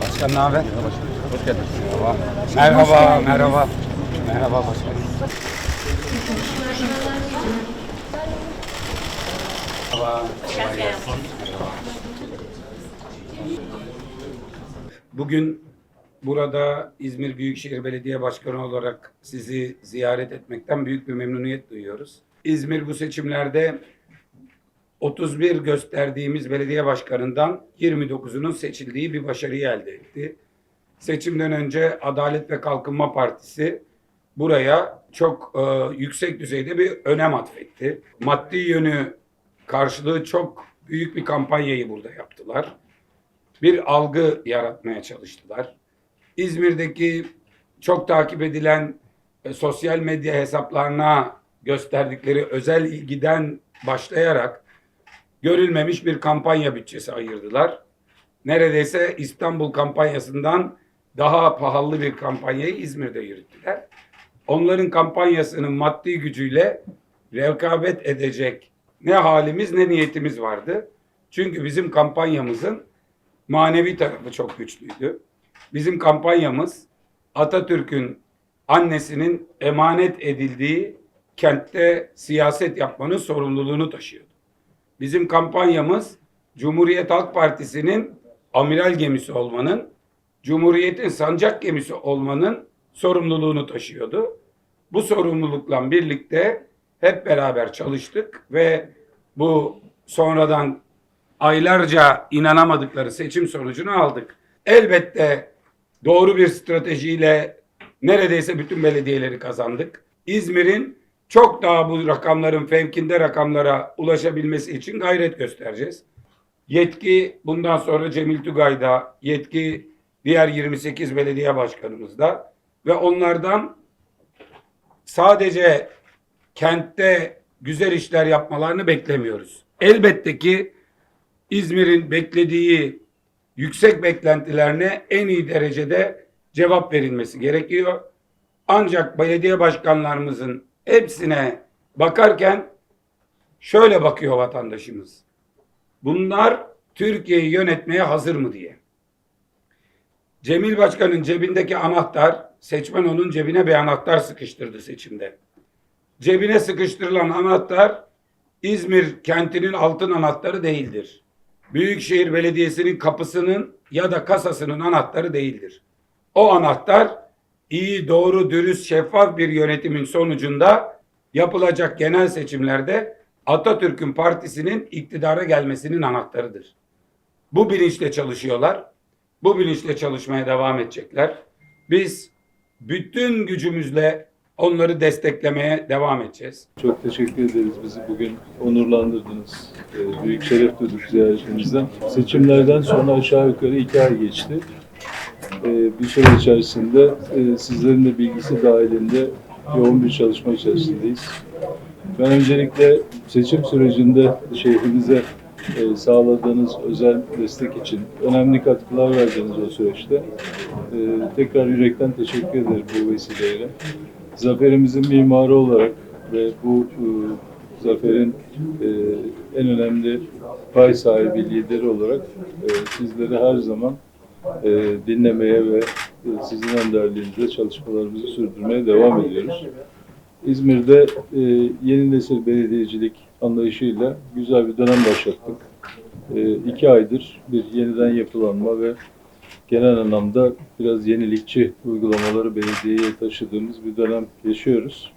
Başkan ne haber? Hoş geldiniz. Merhaba. Merhaba, merhaba. Merhaba başkanım. Merhaba. Bugün burada İzmir Büyükşehir Belediye Başkanı olarak sizi ziyaret etmekten büyük bir memnuniyet duyuyoruz. İzmir bu seçimlerde 31 gösterdiğimiz belediye başkanından 29'unun seçildiği bir başarıyı elde etti. Seçimden önce Adalet ve Kalkınma Partisi buraya çok e, yüksek düzeyde bir önem atfetti. Maddi yönü karşılığı çok büyük bir kampanyayı burada yaptılar. Bir algı yaratmaya çalıştılar. İzmir'deki çok takip edilen e, sosyal medya hesaplarına gösterdikleri özel ilgiden başlayarak görülmemiş bir kampanya bütçesi ayırdılar. Neredeyse İstanbul kampanyasından daha pahalı bir kampanyayı İzmir'de yürüttüler. Onların kampanyasının maddi gücüyle rekabet edecek ne halimiz ne niyetimiz vardı. Çünkü bizim kampanyamızın manevi tarafı çok güçlüydü. Bizim kampanyamız Atatürk'ün annesinin emanet edildiği kentte siyaset yapmanın sorumluluğunu taşıyordu. Bizim kampanyamız Cumhuriyet Halk Partisi'nin amiral gemisi olmanın, Cumhuriyet'in sancak gemisi olmanın sorumluluğunu taşıyordu. Bu sorumlulukla birlikte hep beraber çalıştık ve bu sonradan aylarca inanamadıkları seçim sonucunu aldık. Elbette doğru bir stratejiyle neredeyse bütün belediyeleri kazandık. İzmir'in çok daha bu rakamların fevkinde rakamlara ulaşabilmesi için gayret göstereceğiz. Yetki bundan sonra Cemil Tugay'da, yetki diğer 28 belediye başkanımızda ve onlardan sadece kentte güzel işler yapmalarını beklemiyoruz. Elbette ki İzmir'in beklediği yüksek beklentilerine en iyi derecede cevap verilmesi gerekiyor. Ancak belediye başkanlarımızın hepsine bakarken şöyle bakıyor vatandaşımız. Bunlar Türkiye'yi yönetmeye hazır mı diye. Cemil Başkan'ın cebindeki anahtar, seçmen onun cebine bir anahtar sıkıştırdı seçimde. Cebine sıkıştırılan anahtar İzmir kentinin altın anahtarı değildir. Büyükşehir Belediyesi'nin kapısının ya da kasasının anahtarı değildir. O anahtar iyi, doğru, dürüst, şeffaf bir yönetimin sonucunda yapılacak genel seçimlerde Atatürk'ün partisinin iktidara gelmesinin anahtarıdır. Bu bilinçle çalışıyorlar. Bu bilinçle çalışmaya devam edecekler. Biz bütün gücümüzle onları desteklemeye devam edeceğiz. Çok teşekkür ederiz. Bizi bugün onurlandırdınız. Ee, Büyük şeref duyduk ziyaretinizden. Seçimlerden sonra aşağı yukarı iki ay geçti. Ee, Bir süre içerisinde e, sizlerin de bilgisi dahilinde yoğun bir çalışma içerisindeyiz. Ben öncelikle seçim sürecinde şehrimize e, sağladığınız özel destek için önemli katkılar verdiğiniz o süreçte e, tekrar yürekten teşekkür ederim bu vesileyle. Zaferimizin mimarı olarak ve bu e, zaferin e, en önemli pay sahibi lideri olarak e, sizleri her zaman e, dinlemeye ve e, sizin önderliğinizde çalışmalarımızı sürdürmeye devam ediyoruz. İzmir'de e, yeni nesil belediyecilik anlayışıyla güzel bir dönem başlattık. E, iki aydır bir yeniden yapılanma ve genel anlamda biraz yenilikçi uygulamaları belediyeye taşıdığımız bir dönem yaşıyoruz.